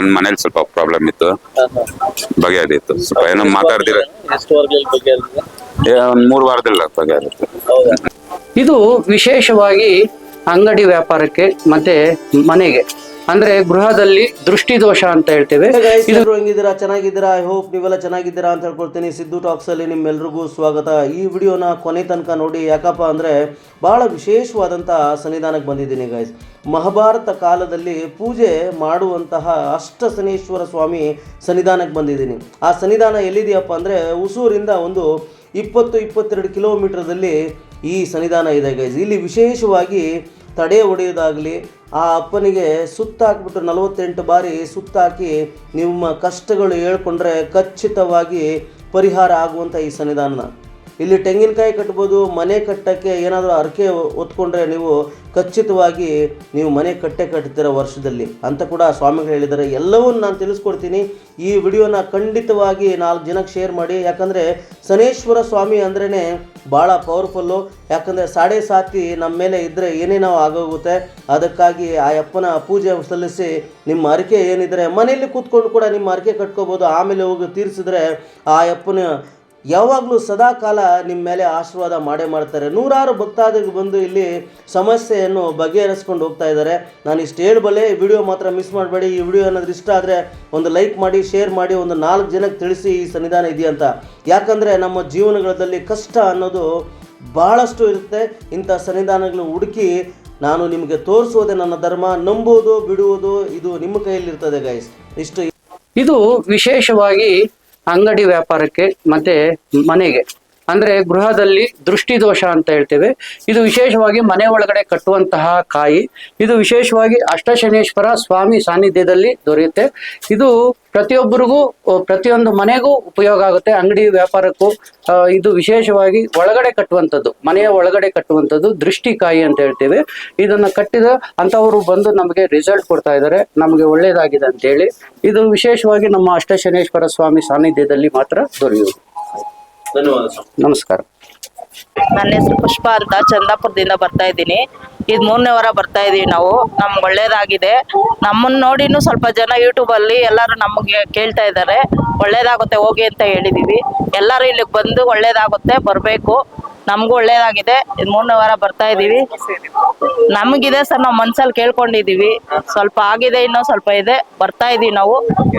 ನನ್ನ ಮನೇಲಿ ಸ್ವಲ್ಪ ಪ್ರಾಬ್ಲಮ್ ಇತ್ತು. ಬಗೆಹರಿಯಿತು ಸ್ವಲ್ಪ ಏನೋ ಮಾತಾಡ್ದಿರ ಒಂದ್ ಮೂರು ವಾರದಲ್ಲಿ ಬಗೆಹರಿತು ಹೌದಾ? ಇದು ವಿಶೇಷವಾಗಿ ಅಂಗಡಿ ವ್ಯಾಪಾರಕ್ಕೆ ಮತ್ತೆ ಮನೆಗೆ. ಅಂದ್ರೆ ಗೃಹದಲ್ಲಿ ದೃಷ್ಟಿ ದೋಷ ಅಂತ ಹೇಳ್ತೇವೆ. ಇದು ಹೆಂಗಿದ್ದೀರಾ? ಚೆನ್ನಾಗಿದ್ದೀರಾ? ಐ ಹೋಪ್ ನೀವೆಲ್ಲ ಚೆನ್ನಾಗಿದ್ದೀರಾ ಅಂತ ಹೇಳ್ಕೊಳ್ತೀನಿ. ಸಿದ್ದು ಟಾಕ್ಸ್ ಅಲ್ಲಿ ನಿಮ್ಮೆಲ್ರಿಗೂ ಸ್ವಾಗತ. ಈ ವಿಡಿಯೋನ ಕೊನೆ ತನಕ ನೋಡಿ ಯಾಕಪ್ಪ ಅಂದ್ರೆ ಬಹಳ ವಿಶೇಷವಾದಂತ ಸನ್ನಿಧಾನಕ್ಕೆ ಬಂದಿದ್ದೀನಿ ಗೈಸ್ ಮಹಾಭಾರತ ಕಾಲದಲ್ಲಿ ಪೂಜೆ ಮಾಡುವಂತಹ ಅಷ್ಟಸನೇಶ್ವರ ಸ್ವಾಮಿ ಸನ್ನಿಧಾನಕ್ಕೆ ಬಂದಿದ್ದೀನಿ. ಆ ಸನ್ನಿಧಾನ ಎಲ್ಲಿದೆಯಪ್ಪ ಅಂದ್ರೆ ಉಸೂರಿಂದ ಒಂದು ಇಪ್ಪತ್ತು ಇಪ್ಪತ್ತೆರಡು ಕಿಲೋಮೀಟರ್ದಲ್ಲಿ ಈ ಸನ್ನಿಧಾನ ಇದೆ ಗೈಸ್ ಇಲ್ಲಿ ವಿಶೇಷವಾಗಿ ತಡೆ ಹೊಡೆಯೋದಾಗಲಿ ಆ ಅಪ್ಪನಿಗೆ ಸುತ್ತಾಕ್ಬಿಟ್ಟು ನಲವತ್ತೆಂಟು ಬಾರಿ ಸುತ್ತಾಕಿ ನಿಮ್ಮ ಕಷ್ಟಗಳು ಹೇಳ್ಕೊಂಡ್ರೆ ಖಚಿತವಾಗಿ ಪರಿಹಾರ ಆಗುವಂಥ ಈ ಸನ್ನಿಧಾನ ಇಲ್ಲಿ ತೆಂಗಿನಕಾಯಿ ಕಟ್ಬೋದು, ಮನೆ ಕಟ್ಟಕ್ಕೆ ಏನಾದರೂ ಅರಕೆ ಒತ್ಕೊಂಡ್ರೆ ನೀವು ಖಚಿತವಾಗಿ ನೀವು ಮನೆ ಕಟ್ಟೆ ಕಟ್ತೀರ ವರ್ಷದಲ್ಲಿ ಅಂತ ಕೂಡ ಸ್ವಾಮಿಗಳು ಹೇಳಿದ್ದಾರೆ. ಎಲ್ಲವನ್ನು ನಾನು ತಿಳಿಸ್ಕೊಡ್ತೀನಿ. ಈ ವಿಡಿಯೋನ ಖಂಡಿತವಾಗಿ ನಾಲ್ಕು ಜನಕ್ಕೆ ಶೇರ್ ಮಾಡಿ. ಯಾಕಂದರೆ ಸನೇಶ್ವರ ಸ್ವಾಮಿ ಅಂದ್ರೇ ಭಾಳ ಪವರ್ಫುಲ್ಲು. ಯಾಕಂದರೆ ಸಾಡೆ ಸಾತಿ ನಮ್ಮ ಮೇಲೆ ಇದ್ದರೆ ಏನೇನೋ ಆಗೋಗುತ್ತೆ. ಅದಕ್ಕಾಗಿ ಆ ಅಪ್ಪನ ಪೂಜೆ ಸಲ್ಲಿಸಿ ನಿಮ್ಮ ಅರಿಕೆ ಏನಿದ್ರೆ ಮನೆಯಲ್ಲಿ ಕೂತ್ಕೊಂಡು ಕೂಡ ನಿಮ್ಮ ಅರಿಕೆ ಕಟ್ಕೋಬೋದು. ಆಮೇಲೆ ಹೋಗಿ ತೀರಿಸಿದ್ರೆ ಆ ಅಪ್ಪನ ಯಾವಾಗಲೂ ಸದಾ ಕಾಲ ನಿಮ್ಮ ಮೇಲೆ ಆಶೀರ್ವಾದ ಮಾಡೇ ಮಾಡ್ತಾರೆ. ನೂರಾರು ಭಕ್ತಾದಿಗಳು ಬಂದು ಇಲ್ಲಿ ಸಮಸ್ಯೆಯನ್ನು ಬಗೆಹರಿಸ್ಕೊಂಡು ಹೋಗ್ತಾ ಇದ್ದಾರೆ. ನಾನು ಇಷ್ಟು ಹೇಳ್ಬಲ್ಲೆ ಈ ವಿಡಿಯೋ ಮಾತ್ರ ಮಿಸ್ ಮಾಡಬೇಡಿ. ಈ ವಿಡಿಯೋ ಏನಾದರೂ ಇಷ್ಟ ಆದರೆ ಒಂದು ಲೈಕ್ ಮಾಡಿ, ಶೇರ್ ಮಾಡಿ, ಒಂದು ನಾಲ್ಕು ಜನಕ್ಕೆ ತಿಳಿಸಿ ಈ ಸನ್ನಿಧಾನ ಇದೆಯಂತ. ಯಾಕಂದರೆ ನಮ್ಮ ಜೀವನಗಳಲ್ಲಿ ಕಷ್ಟ ಅನ್ನೋದು ಬಹಳಷ್ಟು ಇರುತ್ತೆ. ಇಂಥ ಸನ್ನಿಧಾನಗಳು ಹುಡುಕಿ ನಾನು ನಿಮಗೆ ತೋರಿಸೋದೇ ನನ್ನ ಧರ್ಮ. ನಂಬುವುದು, ಬಿಡುವುದು ಇದು ನಿಮ್ಮ ಕೈಯಲ್ಲಿರ್ತದೆ ಗೈಸ್ ಇಷ್ಟು ಇದು ವಿಶೇಷವಾಗಿ ಅಂಗಡಿ ವ್ಯಾಪಾರಕ್ಕೆ, ಮತ್ತೆ ಮನೆಗೆ. ಅಂದ್ರೆ ಗೃಹದಲ್ಲಿ ದೃಷ್ಟಿ ದೋಷ ಅಂತ ಹೇಳ್ತೇವೆ. ಇದು ವಿಶೇಷವಾಗಿ ಮನೆ ಒಳಗಡೆ ಕಟ್ಟುವಂತಹ ಕಾಯಿ. ಇದು ವಿಶೇಷವಾಗಿ ಅಷ್ಟಶನೇಶ್ವರ ಸ್ವಾಮಿ ಸಾನ್ನಿಧ್ಯದಲ್ಲಿ ದೊರೆಯುತ್ತೆ. ಇದು ಪ್ರತಿಯೊಬ್ಬರಿಗೂ ಪ್ರತಿಯೊಂದು ಮನೆಗೂ ಉಪಯೋಗ ಆಗುತ್ತೆ. ಅಂಗಡಿ ವ್ಯಾಪಾರಕ್ಕೂ ಇದು ವಿಶೇಷವಾಗಿ ಒಳಗಡೆ ಕಟ್ಟುವಂಥದ್ದು ಮನೆಯ ಒಳಗಡೆ ಕಟ್ಟುವಂಥದ್ದು ದೃಷ್ಟಿಕಾಯಿ ಅಂತ ಹೇಳ್ತೇವೆ. ಇದನ್ನ ಕಟ್ಟಿದ ಅಂಥವರು ಬಂದು ನಮಗೆ ರಿಸಲ್ಟ್ ಕೊಡ್ತಾ ಇದ್ದಾರೆ. ನಮಗೆ ಒಳ್ಳೇದಾಗಿದೆ ಅಂತ ಹೇಳಿ ಇದು ವಿಶೇಷವಾಗಿ ನಮ್ಮ ಅಷ್ಟಶನೇಶ್ವರ ಸ್ವಾಮಿ ಸಾನ್ನಿಧ್ಯದಲ್ಲಿ ಮಾತ್ರ ದೊರೆಯುವುದು. ಧನ್ಯವಾದ ನಮಸ್ಕಾರ. ನನ್ನ ಹೆಸರು ಪುಷ್ಪ ಅಂತ ಚಂದಾಪುರದಿಂದ ಬರ್ತಾ ಇದ್ದೀನಿ. ಇದು ಮೂರನೇ ವಾರ ಬರ್ತಾ ಇದೀವಿ ನಾವು. ನಮ್ಗೆ ಒಳ್ಳೇದಾಗಿದೆ. ನಮ್ಮನ್ನ ನೋಡಿನು ಸ್ವಲ್ಪ ಜನ ಯೂಟ್ಯೂಬ್ ಅಲ್ಲಿ ಎಲ್ಲರೂ ನಮಗೆ ಕೇಳ್ತಾ ಇದ್ದಾರೆ ಒಳ್ಳೇದಾಗುತ್ತೆ, ಹೋಗಿ ಅಂತ ಹೇಳಿದೀವಿ. ಎಲ್ಲರೂ ಇಲ್ಲಿಗೆ ಬಂದು ಒಳ್ಳೇದಾಗುತ್ತೆ, ಬರಬೇಕು. ನಮಗೂ ಒಳ್ಳೇದಾಗಿದೆ. ಇದು ಮೂರನೇ ವಾರ ಬರ್ತಾ ಇದೀವಿ. ನಮಗಿದೆ ಸರ್, ನಾವು ಮನ್ಸಲ್ಲಿ ಕೇಳ್ಕೊಂಡಿದೀವಿ. ಸ್ವಲ್ಪ ಆಗಿದೆ, ಇನ್ನೂ ಸ್ವಲ್ಪ ಇದೆ. ಬರ್ತಾ ಇದೀವಿ ನಾವು.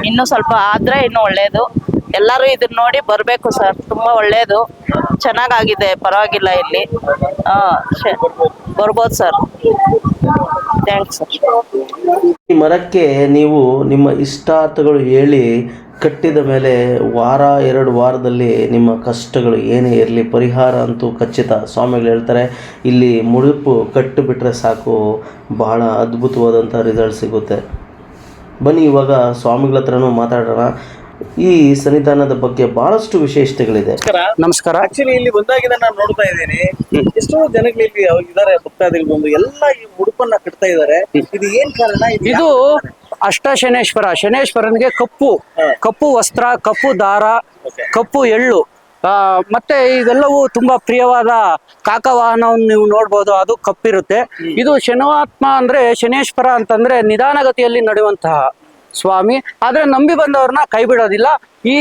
ಇನ್ನೂ ಸ್ವಲ್ಪ ಆದ್ರೆ ಇನ್ನೂ ಒಳ್ಳೇದು. ಎಲ್ಲರೂ ಇದನ್ನ ನೋಡಿ ಬರಬೇಕು ಸರ್. ತುಂಬಾ ಒಳ್ಳೇದು. ಚೆನ್ನಾಗಾಗಿದೆ. ಪರವಾಗಿಲ್ಲ ಇಲ್ಲಿ. ಬರ್ಬೋದು ಸರ್. Thanks sir. ಈ ಮರಕ್ಕೆ ನೀವು ನಿಮ್ಮ ಇಷ್ಟಾರ್ಥಗಳು ಹೇಳಿ ಕಟ್ಟಿದ ಮೇಲೆ ವಾರ, ಎರಡು ವಾರದಲ್ಲಿ ನಿಮ್ಮ ಕಷ್ಟಗಳು ಏನೇ ಇರಲಿ, ಪರಿಹಾರ ಅಂತೂ ಖಚಿತ. ಸ್ವಾಮಿಗಳು ಹೇಳ್ತಾರೆ, ಇಲ್ಲಿ ಮುಡುಪು ಕಟ್ಟು ಬಿಟ್ಟರೆ ಸಾಕು. ಬಹಳ ಅದ್ಭುತವಾದಂಥ ರಿಸಲ್ಟ್ ಸಿಗುತ್ತೆ. ಬನ್ನಿ ಇವಾಗ ಸ್ವಾಮಿಗಳ ಹತ್ರನೂ ಮಾತಾಡೋಣ. ಈ ಸನ್ನಿಧಾನದ ಬಗ್ಗೆ ಬಹಳಷ್ಟು ವಿಶೇಷತೆಗಳಿದೆ. ನಮಸ್ಕಾರ. ಆಕ್ಚುಲಿ ಇಲ್ಲಿ ಬಂದಾಗಿಂದ ನಾನು ನೋಡ್ತಾ ಇದ್ದೀನಿ. ಎಷ್ಟೋ ಜನಗಳು ಇಲ್ಲಿ ಇದಾರೆ ಭಕ್ತಾದಿಗಳು ಬಂದು ಎಲ್ಲ ಈ ಉಡುಪನ್ನ ಕಟ್ತಾ ಇದ್ದಾರೆ. ಇದು ಏನ್ ಕಾರಣ? ಇದು ಅಷ್ಟ ಶನೇಶ್ವರ. ಶನೇಶ್ವರನಿಗೆ ಕಪ್ಪು. ಕಪ್ಪು ವಸ್ತ್ರ ಕಪ್ಪು ದಾರ ಕಪ್ಪು ಎಳ್ಳು. ಆ, ಮತ್ತೆ ಇದೆಲ್ಲವೂ ತುಂಬಾ ಪ್ರಿಯವಾದ ಕಾಕವಾಹನವನ್ನು ನೀವು ನೋಡ್ಬೋದು ಅದು ಕಪ್ಪಿರುತ್ತೆ. ಇದು ಶನಿವಾತ್ಮ ಅಂದ್ರೆ ಶನೇಶ್ವರ ಅಂತಂದ್ರೆ ನಿಧಾನಗತಿಯಲ್ಲಿ ನಡೆಯುವಂತಹ ಸ್ವಾಮಿ. ಆದ್ರೆ ನಂಬಿ ಬಂದವ್ರನ್ನ ಕೈ ಬಿಡೋದಿಲ್ಲ. ಈ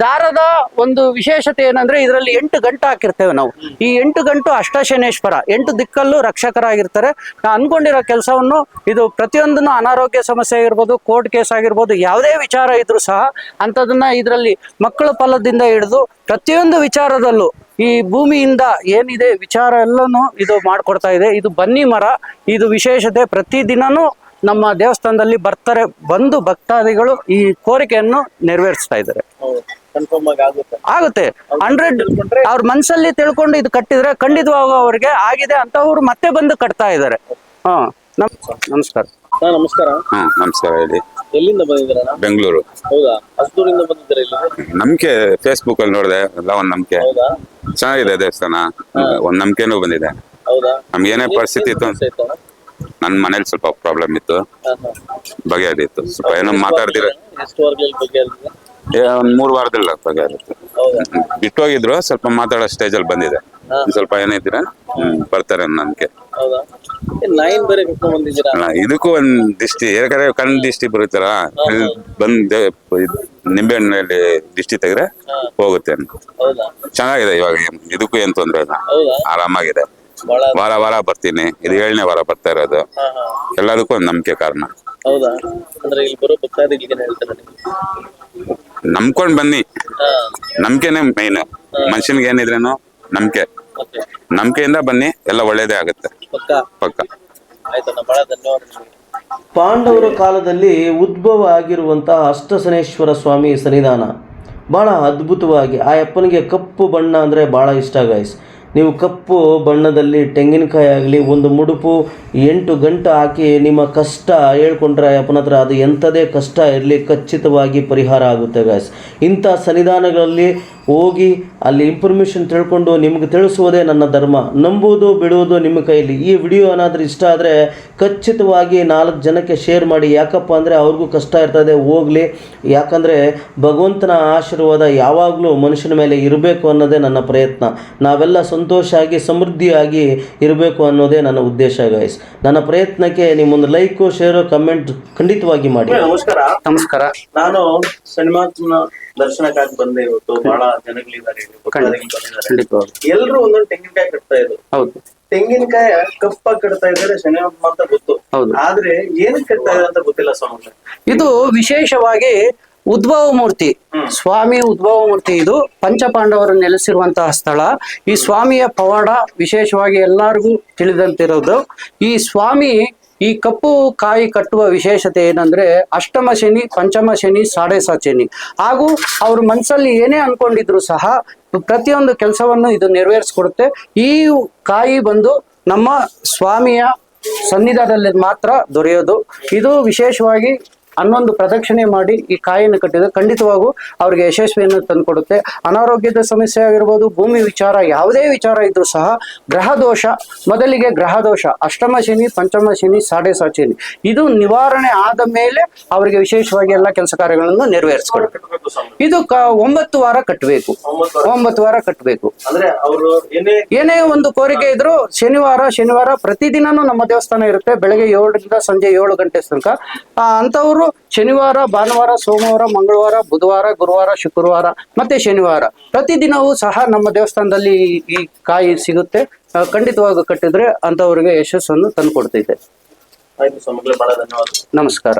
ದಾರದ ಒಂದು ವಿಶೇಷತೆ ಏನಂದ್ರೆ ಇದರಲ್ಲಿ ಎಂಟು ಗಂಟು ಹಾಕಿರ್ತೇವೆ ನಾವು. ಈ ಎಂಟು ಗಂಟು ಅಷ್ಟಶನೇಶ್ವರ. ಎಂಟು ದಿಕ್ಕಲ್ಲೂ ರಕ್ಷಕರಾಗಿರ್ತಾರೆ. ನಾ ಅನ್ಕೊಂಡಿರೋ ಕೆಲಸವನ್ನು ಇದು ಪ್ರತಿಯೊಂದನ್ನು ಅನಾರೋಗ್ಯ ಸಮಸ್ಯೆ ಆಗಿರ್ಬೋದು, ಕೋರ್ಟ್ ಕೇಸ್ ಆಗಿರ್ಬೋದು, ಯಾವುದೇ ವಿಚಾರ ಇದ್ರೂ ಸಹ ಅಂಥದನ್ನ ಇದರಲ್ಲಿ ಮಕ್ಕಳ ಫಲದಿಂದ ಹಿಡಿದು ಪ್ರತಿಯೊಂದು ವಿಚಾರದಲ್ಲೂ ಈ ಭೂಮಿಯಿಂದ ಏನಿದೆ ವಿಚಾರ ಎಲ್ಲನೂ ಇದು ಮಾಡ್ಕೊಡ್ತಾ ಇದೆ. ಇದು ಬನ್ನಿ ಮರ. ಇದು ವಿಶೇಷತೆ. ಪ್ರತಿದಿನನೂ ನಮ್ಮ ದೇವಸ್ಥಾನದಲ್ಲಿ ಬರ್ತಾರೆ ಬಂದು ಭಕ್ತಾದಿಗಳು ಈ ಕೋರಿಕೆಯನ್ನು ನೆರವೇರಿಸ್ತಾ ಇದ್ದಾರೆ. ಕನ್ಫರ್ಮ್ ಆಗುತ್ತೆ. ಆಗುತ್ತೆ. ಹಂಡ್ರೆಡ್ ಅವ್ರ ಮನ್ಸಲ್ಲಿ ತಿಳ್ಕೊಂಡು ಇದು ಕಟ್ಟಿದ್ರೆ ಖಂಡಿತವಾಗ ಅವ್ರಿಗೆ ಆಗಿದೆ ಅಂತ ಅವ್ರು ಮತ್ತೆ ಬಂದು ಕಟ್ತಾ ಇದ್ದಾರೆ. ಹಾ ನಮ್ ನಮಸ್ಕಾರ. ಹಾ ನಮಸ್ಕಾರ. ಹ್ಮ್ ನಮಸ್ಕಾರ ಹೇಳಿ. ಎಲ್ಲಿಂದ ಬಂದಿದ್ದಾರೆ ಬೆಂಗಳೂರು. ಹೌದಾ? ಹಸ್ದೂರಿಂದ ಬಂದಿದ್ದೀರಾ ಇಲ್ಲಿ? ನಂಬಿಕೆ ಫೇಸ್ಬುಕ್ ಅಲ್ಲಿ ನೋಡಿದೆ ಎಲ್ಲ ಒಂದ್ ನಂಬಿಕೆ. ಹೌದಾ? ಚೆನ್ನಾಗಿದೆ ದೇವಸ್ಥಾನ. ಒಂದ್ ನಂಬಿಕೆನೂ ಬಂದಿದೆ. ಹೌದಾ? ನಮ್ಗೆ ಏನೇ ಪರಿಸ್ಥಿತಿ ಇತ್ತು? ನನ್ನ ಮನೇಲಿ ಸ್ವಲ್ಪ ಪ್ರಾಬ್ಲಮ್ ಇತ್ತು. ಬಗೆಹರಿಯಿತು ಸ್ವಲ್ಪ ಏನೋ ಮಾತಾಡ್ತೀರ ಒಂದ್ ಮೂರು ವಾರದಲ್ಲ ಬಗೆಹರಿತ್ತು ಬಿಟ್ಟೋಗಿದ್ರು ಸ್ವಲ್ಪ ಮಾತಾಡೋ ಸ್ಟೇಜ್ ಅಲ್ಲಿ ಬಂದಿದೆ. ಸ್ವಲ್ಪ ಏನಿದ್ದೀರ ಬರ್ತಾರೆ ನನ್ಗೆ ಇದಕ್ಕೂ ಒಂದ್ ದಿಷ್ಟಿ ಯಾಕಂದ್ರೆ ಕಣ್ಣು ದಿಷ್ಟಿ ಬರುತ್ತಲ್ಲ? ಬಂದು ನಿಂಬೆ ಹಣ್ಣಲ್ಲಿ ದಿಷ್ಟಿ ತೆಗೆದ್ರೆ ಹೋಗುತ್ತೆ ಅಂತ. ಚೆನ್ನಾಗಿದೆ ಇವಾಗ ಇದಕ್ಕೂ ಏನ್ ತೊಂದ್ರೆ ಇಲ್ಲ. ಆರಾಮಾಗಿದೆ. ವಾರ ವಾರ ಬರ್ತೀನಿ. ಇದು ಏಳನೇ ವಾರ ಬರ್ತಾ ಇರೋದು. ಎಲ್ಲದಕ್ಕೂ ಒಂದು ನಂಬಿಕೆ ಕಾರಣ. ಹೌದಾ? ಅಂದ್ರೆ ಇಲ್ಲಿ ಬರೋ ಭಕ್ತಾದಿಗಳಿಗೆ ಹೇಳ್ತಾರೆ ನಂಬ್ಕೊಂಡ್ ಬನ್ನಿ. ನಂಬಿಕೆನೆ ಮೈನ್ ಮನುಷ್ಯನ್ಗೆ ಏನಿದ್ರೇನು ನಂಬಿಕೆ. ನಂಬಿಕೆಯಿಂದ ಬನ್ನಿ ಎಲ್ಲ ಒಳ್ಳೇದೇ ಆಗುತ್ತೆ. ಪಕ್ಕ? ಪಕ್ಕ. ಆಯ್ತಣ್ಣ ಬಹಳ ಧನ್ಯವಾದ ಪಾಂಡವರ ಕಾಲದಲ್ಲಿ ಉದ್ಭವ ಆಗಿರುವಂತಹ ಅಷ್ಟಸನೇಶ್ವರ ಸ್ವಾಮಿ ಸನ್ನಿಧಾನ. ಬಹಳ ಅದ್ಭುತವಾಗಿ ಆ ಅಪ್ಪನಿಗೆ ಕಪ್ಪು ಬಣ್ಣ ಅಂದರೆ ಭಾಳ ಇಷ್ಟ ಗಾಯ್ಸ್ ನೀವು ಕಪ್ಪು ಬಣ್ಣದಲ್ಲಿ, ತೆಂಗಿನಕಾಯಿ ಆಗಲಿ, ಒಂದು ಮುಡುಪು ಎಂಟು ಗಂಟೆ ಹಾಕಿ ನಿಮ್ಮ ಕಷ್ಟ ಹೇಳ್ಕೊಂಡ್ರೆ ಅಪ್ಪನ ಹತ್ರ ಅದು ಎಂಥದೇ ಕಷ್ಟ ಇರಲಿ, ಖಚಿತವಾಗಿ ಪರಿಹಾರ ಆಗುತ್ತೆ ಗಾಯ್ಸ್ ಇಂಥ ಸನ್ನಿಧಾನಗಳಲ್ಲಿ ಹೋಗಿ ಅಲ್ಲಿ ಇನ್ಫಾರ್ಮೇಷನ್ ತಿಳ್ಕೊಂಡು ನಿಮಗೆ ತಿಳಿಸುವುದೇ ನನ್ನ ಧರ್ಮ. ನಂಬುವುದು ಬಿಡುವುದು ನಿಮ್ಮ ಕೈಯಲ್ಲಿ ಈ ವಿಡಿಯೋ ಏನಾದರೂ ಇಷ್ಟ ಆದರೆ ಖಚಿತವಾಗಿ ನಾಲ್ಕು ಜನಕ್ಕೆ ಶೇರ್ ಮಾಡಿ. ಯಾಕಪ್ಪ ಅಂದರೆ ಅವ್ರಿಗೂ ಕಷ್ಟ ಇರ್ತದೆ ಹೋಗಲಿ. ಯಾಕಂದರೆ ಭಗವಂತನ ಆಶೀರ್ವಾದ ಯಾವಾಗಲೂ ಮನುಷ್ಯನ ಮೇಲೆ ಇರಬೇಕು ಅನ್ನೋದೇ ನನ್ನ ಪ್ರಯತ್ನ. ನಾವೆಲ್ಲ ಸಂತೋಷ ಆಗಿ ಸಮೃದ್ಧಿಯಾಗಿ ಇರಬೇಕು ಅನ್ನೋದೇ ನನ್ನ ಉದ್ದೇಶ ಗಾಯ್ಸ್ ನನ್ನ ಪ್ರಯತ್ನಕ್ಕೆ ನಿಮ್ಮೊಂದು ಲೈಕು ಶೇರು ಕಮೆಂಟ್ ಖಂಡಿತವಾಗಿ ಮಾಡಿ. ನಮಸ್ಕಾರ. ನಮಸ್ಕಾರ. ನಾನು ಸಿನಿಮಾ ದರ್ಶನಕ್ಕಾಗಿ ಬಂದೆ ಇವತ್ತು. ಬಹಳ ಜನಗಳಿದ್ದಾರೆ ಎಲ್ಲರೂ ಒಂದೊಂದು ತೆಂಗಿನಕಾಯಿ ಕಟ್ತಾ ಇದ್ರು. ತೆಂಗಿನಕಾಯಿ ಕಪ್ಪಾಗಿ ಕಟ್ತಾ ಇದ್ದಾರೆ ಶನಿವಾರ ಅಂತ ಗೊತ್ತು. ಆದ್ರೆ ಏನಕ್ಕೆ ಕಟ್ತಾ ಇದ್ದಾರೆ ಅಂತ ಗೊತ್ತಿಲ್ಲ ಸ್ವಾಮಿ. ಇದು ವಿಶೇಷವಾಗಿ ಉದ್ಭವ ಮೂರ್ತಿ. ಸ್ವಾಮಿ ಉದ್ಭವ ಮೂರ್ತಿ ಇದು. ಪಂಚಪಾಂಡವರು ನೆಲೆಸಿರುವಂತಹ ಸ್ಥಳ. ಈ ಸ್ವಾಮಿಯ ಪವಾಡ ವಿಶೇಷವಾಗಿ ಎಲ್ಲರಿಗೂ ತಿಳಿದಂತಿರೋದು. ಈ ಸ್ವಾಮಿ ಈ ಕಪ್ಪು ಕಾಯಿ ಕಟ್ಟುವ ವಿಶೇಷತೆ ಏನಂದ್ರೆ ಅಷ್ಟಮ ಶನಿ, ಪಂಚಮ ಶನಿ ಸಾಡೆ ಸಾತ್ ಶನಿ. ಹಾಗೂ ಅವ್ರ ಮನಸ್ಸಲ್ಲಿ ಏನೇ ಅನ್ಕೊಂಡಿದ್ರು ಸಹ ಪ್ರತಿಯೊಂದು ಕೆಲಸವನ್ನು ಇದು ನೆರವೇರಿಸ್ಕೊಡುತ್ತೆ. ಈ ಕಾಯಿ ಬಂದು ನಮ್ಮ ಸ್ವಾಮಿಯ ಸನ್ನಿಧಾನದಲ್ಲಿ ಮಾತ್ರ ದೊರೆಯೋದು. ಇದು ವಿಶೇಷವಾಗಿ ಹನ್ನೊಂದು ಪ್ರದಕ್ಷಿಣೆ ಮಾಡಿ ಈ ಕಾಯನ್ನು ಕಟ್ಟಿದ್ರೆ ಖಂಡಿತವಾಗೂ ಅವ್ರಿಗೆ ಯಶಸ್ವಿಯನ್ನು ತಂದುಕೊಡುತ್ತೆ. ಅನಾರೋಗ್ಯದ ಸಮಸ್ಯೆ ಆಗಿರ್ಬೋದು ಭೂಮಿ ವಿಚಾರ ಯಾವುದೇ ವಿಚಾರ ಇದ್ರೂ ಸಹ ಗ್ರಹ ದೋಷ ಮೊದಲಿಗೆ ಗ್ರಹ ದೋಷ ಅಷ್ಟಮ ಶನಿ ಪಂಚಮ ಶನಿ ಸಾಡೆ ಸಾಚಿನಿ. ಶನಿ ಇದು ನಿವಾರಣೆ ಆದ ಮೇಲೆ ಅವರಿಗೆ ವಿಶೇಷವಾಗಿ ಎಲ್ಲ ಕೆಲಸ ಕಾರ್ಯಗಳನ್ನು ನೆರವೇರಿಸ್ಕೊಡುತ್ತೆ. ಇದು ಒಂಬತ್ತು ವಾರ ಕಟ್ಟಬೇಕು ಒಂಬತ್ತು ವಾರ. ಕಟ್ಟಬೇಕು ಅಂದ್ರೆ ಅವರು ಏನೇ ಒಂದು ಕೋರಿಕೆ ಇದ್ರು ಶನಿವಾರ ಶನಿವಾರ ಪ್ರತಿದಿನ ನಮ್ಮ ದೇವಸ್ಥಾನ ಇರುತ್ತೆ. ಬೆಳಗ್ಗೆ ಏಳರಿಂದ ಸಂಜೆ ಏಳು ಗಂಟೆ ತನಕ. ಆ, ಅಂಥವ್ರು ಶನಿವಾರ ಭಾನುವಾರ ಸೋಮವಾರ ಮಂಗಳವಾರ ಬುಧವಾರ ಗುರುವಾರ ಶುಕ್ರವಾರ ಮತ್ತೆ ಶನಿವಾರ. ಪ್ರತಿದಿನವೂ ಸಹ ನಮ್ಮ ದೇವಸ್ಥಾನದಲ್ಲಿ ಈ- ಕಾಯಿ ಸಿಗುತ್ತೆ. ಖಂಡಿತವಾಗಿ ಕಟ್ಟಿದ್ರೆ ಅಂತವರಿಗೆ ಯಶಸ್ಸನ್ನು ತಂದುಕೊಡ್ತೈತೆ. ನಮಸ್ಕಾರ.